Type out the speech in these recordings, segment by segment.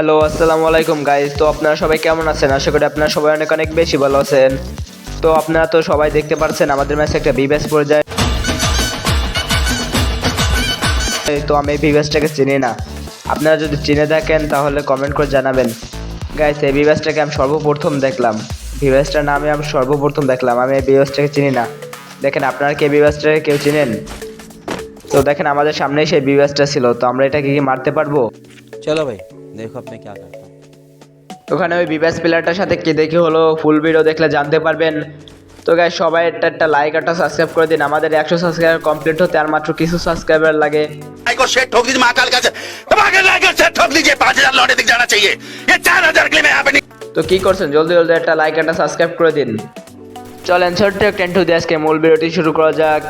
Hello, আসসালামু আলাইকুম guys তো আপনারা সবাই কেমন আছেন? আশা করি আপনারা সবাই অনেক অনেক বেশি ভালো আছেন। তো আপনারা তো সবাই দেখতে পাচ্ছেন আমাদের ম্যাচে একটা বিবেস পর্যায়ে তো আমি এই বিবেসটাকে চিনি না। আপনারা যদি চিনে থাকেন, তাহলে কমেন্ট করে জানাবেন। গাইজ এই বিবেসটাকে আমি সর্বপ্রথম দেখলাম। বিবেসটার নামে আমি সর্বপ্রথম দেখলাম। আমি এই বিবেসটাকে চিনি না। দেখেন, আপনারা কে বিবেসটাকে কেউ চিনেন? তো দেখেন, আমাদের সামনেই সেই বিবেসটা ছিল। তো আমরা এটাকে কি মারতে পারব? চলো ভাই। देखो अब मैं क्या करता हूँ ওখানে ওই বিবেস প্লেয়ারটার সাথে কি দেখে হলো ফুল ভিডিও দেখলে জানতে পারবেন তো গাই সবাই একটা একটা লাইক একটা সাবস্ক্রাইব করে দিন আমাদের একশো সাবস্ক্রাইবার কমপ্লিট হতে আর মাত্র কিছু সাবস্ক্রাইবার লাগে भाई को शेट ठोक दीजिए महाकाल का धमाके लाकर शेट ठोक दीजिए पांच हजार लौटे दिख जाना चाहिए ये चार हजार के लिए मैं यहाँ पे नहीं তো কি করছেন জলদি জলদি একটা লাইক একটা সাবস্ক্রাইব করে দিন চলেন ছোট্ট একটা ইন্টু দিয়ে আজকে মূল ভিডিওটি শুরু করা যাক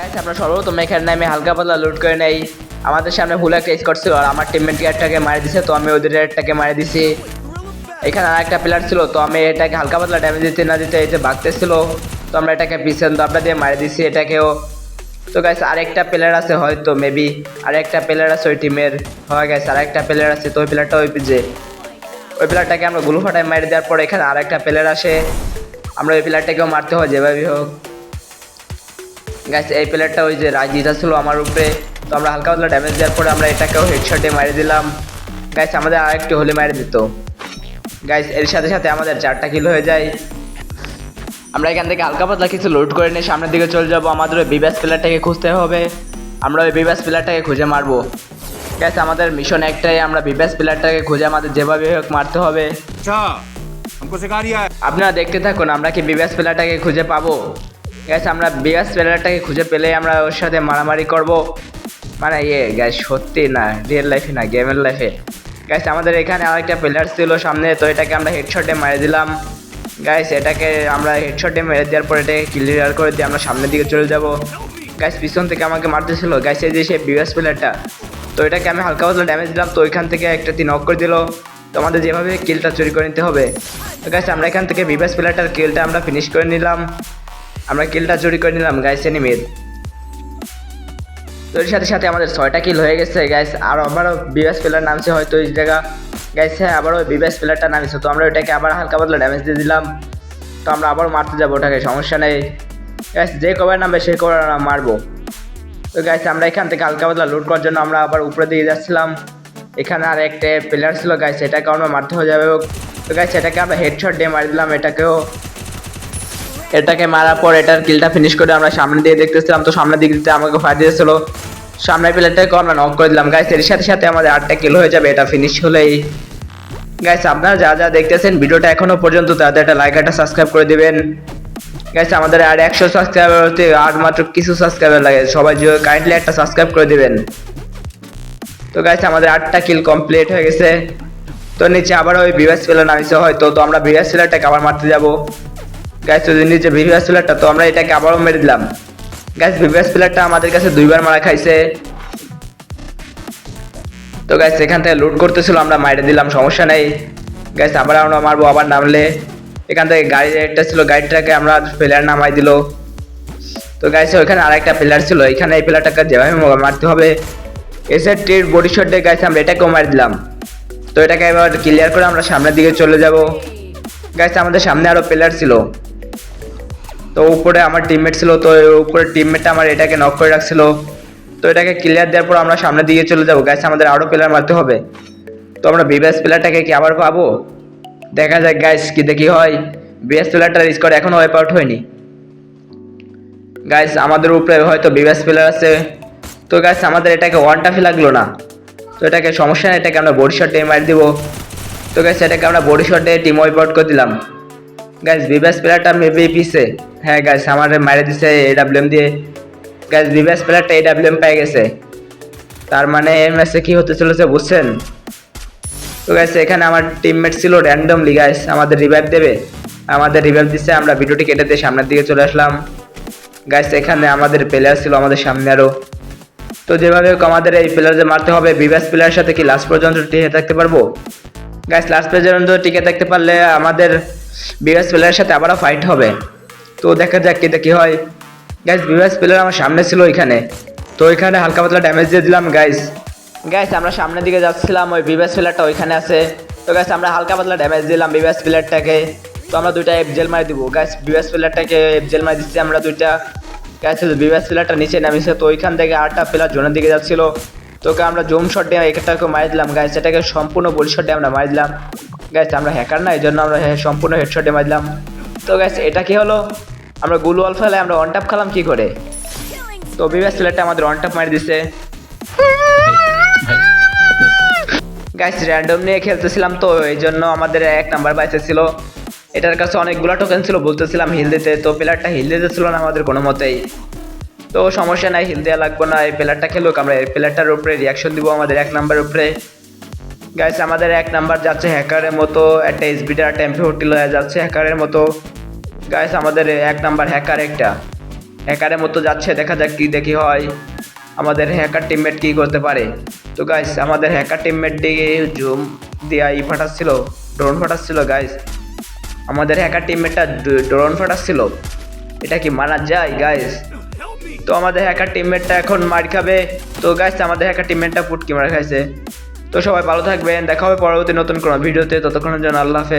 গাইস আমরা সর্বপ্রথম এখানে নামে হালকা পাতলা লুট করে নেই। আমাদের সামনে ভুল একটা স্কট ছিল আর আমার টিমমেট একটাকে মারি দিছে, তো আমি ওদের একটাকে মারি দিছি। এখানে আর একটা প্লেয়ার ছিল, তো আমি এটাকে হালকা পাতলা ড্যামেজ দিতে না দিতে এতে ভাগতেছিল তো আমরা এটাকে পিছন দাবটা দিয়ে মারি দিছি এটাকেও। তো গাইস আরেকটা প্লেয়ার আছে হয়তো মেবি আরেকটা প্লেয়ার আছে ওই টিমের হয় গাইস আরেকটা প্লেয়ার আছে, তো ওই প্লেয়ারটা ওই পিজে ওই প্লেয়ারটাকে আমরা গুলো ফাটায় মারি দেওয়ার পর এখানে আরেকটা প্লেয়ার আসে। আমরা ওই প্লেয়ারটাকেও মারতে হয় যেভাবেই হোক। গাছ এই প্লেয়ারটা ওই যে রাজিটা ছিল আমার উপরে। তো আমরা হালকা পাতলা ড্যামেজ দেওয়ার পরে আমরা এটাকেও হেডশটে মারে দিলাম। গাইস আমাদের আরেকটি হোলি মারে দিত। গাইস এর সাথে সাথে আমাদের চারটা কিলো হয়ে যায়। আমরা এখান থেকে হালকা পাতলা কিছু লোড করে নিয়ে সামনের দিকে চলে যাব। আমাদের ওই বিবাস প্লেয়ারটাকে খুঁজতে হবে। আমরা ওই বিবাস প্লেয়ারটাকে খুঁজে মারবো। গ্যাস আমাদের মিশন একটাই আমরা বিবাস প্লেয়ারটাকে খুঁজে আমাদের যেভাবে হোক মারতে হবে। আচ্ছা, আপনারা দেখতে থাকুন আমরা কি বিবাস প্লেয়ারটাকে খুঁজে পাবো? গ্যাস আমরা বিবাস প্লেয়ারটাকে খুঁজে পেলে আমরা ওর সাথে মারামারি করব। মানে ইয়ে গ্যাস সত্যি না রিয়েল লাইফে না গেমের লাইফে গ্যাস আমাদের এখানে আরেকটা প্লেয়ার ছিল সামনে, তো এটাকে আমরা হেডশটে মেরে দিলাম। গ্যাস এটাকে আমরা হেডশটে মেরে দেওয়ার পর এটাকে ক্লিয়ার করে দিয়ে আমরা সামনের দিকে চলে যাব। গ্যাস পিছন থেকে আমাকে মারতেছিল। গ্যাস এই যে সে বিবাস প্লেয়ারটা তো এটাকে আমি হালকা পাতলা ড্যামেজ দিলাম, তো ওইখান থেকে একটা তিন অক করে দিল। তো আমাদের যেভাবে কিলটা চুরি করে নিতে হবে। তো গাইস আমরা এখান থেকে বিবাস প্লেয়ারটার কিলটা আমরা ফিনিশ করে নিলাম। আমরা কিলটা চুরি করে নিলাম গাইস এনিমির তো এর সাথে সাথে আমাদের ছয়টা কিল হয়ে গেছে গাইস আর আবারও বিবাস প্লেয়ার নামছে হয়তো এই জায়গা। গাইস হ্যাঁ আবারও বিবাস প্লেয়ারটা নামছে, তো আমরা ওটাকে আবার হালকা পাতলা ড্যামেজ দিয়ে দিলাম। তো আমরা আবারও মারতে যাব ওটাকে, সমস্যা নেই। গাইস যে কবার নামবে সে কবার মারবো। তো গাইস আমরা এখান থেকে হালকা পাতলা লুট করার জন্য আমরা আবার উপরে দিয়ে যাচ্ছিলাম। এখানে আর একটা প্লেয়ার ছিল গাইস এটাকে আমরা মারতে হয়ে যাবে তো গাইস এটাকে আমরা হেডশট দিয়ে মারি দিলাম, এটাকেও। এটাকে মারার পর এটার কিলটা ফিনিশ করে আমরা সামনে দিয়ে দেখতেছিলাম, তো সামনের দিক দিতে আমাকে ফায়ার দিয়েছিল। সামনের প্লেয়ারটাকে আমরা নক করে দিলাম। গাইস এর সাথে সাথে আমাদের আটটা কিল হয়ে যাবে, এটা ফিনিশ হলেই। গাইস আপনারা যা যা দেখতেছেন, ভিডিওটা এখনও পর্যন্ত তাদের একটা লাইক একটা সাবস্ক্রাইব করে দিবেন। গাইস আমাদের আর একশো সাবস্ক্রাইবার হতে আর মাত্র কিছু সাবস্ক্রাইবার লাগে, সবাই কাইন্ডলি একটা সাবস্ক্রাইব করে দিবেন। তো গাইস আমাদের আটটা কিল কমপ্লিট হয়ে গেছে। তো নিচে আবার ওই বিভাস প্লেয়ার নামিছে হয়তো, তো আমরা বিভাস প্লেয়ারটাকে আবার মারতে যাব। গাইস যদি নিচে বিভাস প্লেয়ারটা তো আমরা এটাকে আবারও মেরে দিলাম। গাইস বিভাস প্লেয়ারটা আমাদের কাছে দুইবার মারা খাইছে। তো গাইস এখান থেকে লুট করতেছিল, আমরা মাইরে দিলাম, সমস্যা নেই। গাইস আবার আমরা মারবো, আবার নামলে। এখান থেকে গাড়ি একটা ছিল, গাড়িটাকে আমরা প্লেয়ার নামাই দিল। তো গাইস ওইখানে আরেকটা প্লেয়ার ছিল, এখানে এই প্লেয়ারটাকে যেভাবে মারতে হবে এসে টির বডি শট গাইস আমরা এটাকেও মারি দিলাম। তো এটাকে এবার ক্লিয়ার করে আমরা সামনের দিকে চলে যাব। গাইস আমাদের সামনে আরও প্লেয়ার ছিল। তো উপরে আমার টিমমেট ছিল, তো উপরে টিমমেটটা আমার এটাকে নক করে রাখছিল। তো এটাকে ক্লিয়ার দেওয়ার পর আমরা সামনের দিকে চলে যাব। গাইস আমাদের আরও প্লেয়ার মারতে হবে। তো আমরা বিবিএস প্লেয়ারটাকে কি আবার পাবো? দেখা যাক গাইস কি দেখি হয়। বিএস প্লেয়ারটার স্কোর এখনও ওয়াইপ আউট হয়নি। গাইস আমাদের উপরে হয়তো বিবিএস প্লেয়ার আছে। তো গাইস আমাদের এটাকে ওয়ান টাফি লাগল না। তো এটাকে সমস্যা নেই, এটাকে আমরা বডি শটে মারি দিব। তো গাইস এটাকে আমরা বডি শটে টিম ওয়াইপ আউট করে দিলাম। গাইস বিবাস প্লেয়ারটা মেবি পিছে হ্যাঁ গাইস আমার মারে দিছে এডাব্লিউএম দিয়ে। গাইস বিবাস প্লেয়ারটা এডাব্লিউএম পেয়ে গেছে। তার মানে এই ম্যাচে কি হতে চলেছে বুঝছেন? তো গাইস এখানে আমার টিমমেট ছিল র্যান্ডমলি গাইস আমাদের রিভাইভ দেবে। আমাদের রিভাইভ দিচ্ছে আমরা ভিডিওটি কেটে দিয়ে সামনের দিকে চলে আসলাম। গাইস এখানে আমাদের প্লেয়ার ছিল আমাদের সামনে আরও। তো যেভাবে হোক, আমাদের এই প্লেয়ারদের মারতে হবে। বিবাস প্লেয়ারের সাথে কি লাস্ট পর্যন্ত টিকে থাকতে পারব? গাইস লাস্ট পর্যন্ত টিকে থাকতে পারলে আমাদের বিরাজ প্লেয়ারের সাথে আবারও ফাইট হবে। তো দেখা যাক এটা কি হয়। গাইস বিভাস প্লেয়ার আমার সামনে ছিল ওইখানে। তো ওইখানে হালকা পাতলা ড্যামেজ দিয়ে দিলাম গাইস গাইস আমরা সামনের দিকে যাচ্ছিলাম, ওই বিভাস প্লেয়ারটা ওইখানে আছে। তো গাইস আমরা হালকা পাতলা ড্যামেজ দিলাম বিভাস প্লেয়ারটাকে তো আমরা দুইটা এফজেল মারি দিব। গাইস বিভাস প্লেয়ারটাকে এফজেল মারি দিচ্ছি আমরা দুইটা। গাইস বিভাস প্লেয়ারটা নিচে নামিয়েছে তো ওইখান থেকে আটটা প্লেয়ার জোনের দিকে যাচ্ছিল। তোকে আমরা জুম শট দিয়ে এটাকে মারি দিলাম গাইস এটাকে সম্পূর্ণ বলি শটে আমরা মারি দিলাম। গাইস আমরা হ্যাকার না এই জন্য আমরা সম্পূর্ণ হেডশটে মারলাম। তো গাইস এটা কি হলো? আমরা গুলু অল ফেলে আমরা অন ট্যাপ খেলাম কি করে? তো বিভাস প্লেয়ারটা আমাদের অন ট্যাপ মারি দিছে। গাইস র্যান্ডম নিয়ে খেলতেছিলাম তো এই জন্য আমাদের এক নাম্বার বাইসে ছিল এটার কাছে অনেকগুলো টোকেন ছিল, বলতেছিলাম হিল দিতে। তো প্লেয়ারটা হিল দিতে ছিল না আমাদের কোনো মতেই। তো সমস্যা নাই হিল দেওয়া লাগবে না, এই প্লেয়ারটা খেলুক, আমরা এই প্লেয়ারটার উপরে রিয়াকশন দিব আমাদের এক নাম্বারের উপরে। গাইস আমাদের এক নাম্বার যাচ্ছে হ্যাকারের মতো, একটা এসবিটার একটা এমপি হোটেল হয়ে যাচ্ছে হ্যাকারের মতো। গাইস আমাদের এক নাম্বার হ্যাকার একটা। হ্যাকারের মতো যাচ্ছে, দেখা যাক কি দেখি হয়। আমাদের হ্যাকার টিমমেট কি করতে পারে। তো গাইস আমাদের হ্যাকার টিমমেট দিকে জুম দিয়া ই ফাটাচ্ছিল ড্রোন ফাটাচ্ছিল গাইস আমাদের হ্যাকার টিমমেটটা ড্রোন ফাটাচ্ছিল। এটা কি মানা যায় গাইস তো আমাদের হ্যাকার টিমমেটটা এখন মার খাবে। তো গাইস আমাদের হ্যাকার টিমমেটটা পুটকি মারা খাইছে। তো সবাই ভালো থাকবেন দেখা হবে পরবর্তী নতুন কোনো ভিডিওতে ততক্ষণের জন্য আল্লাহ হাফেজ।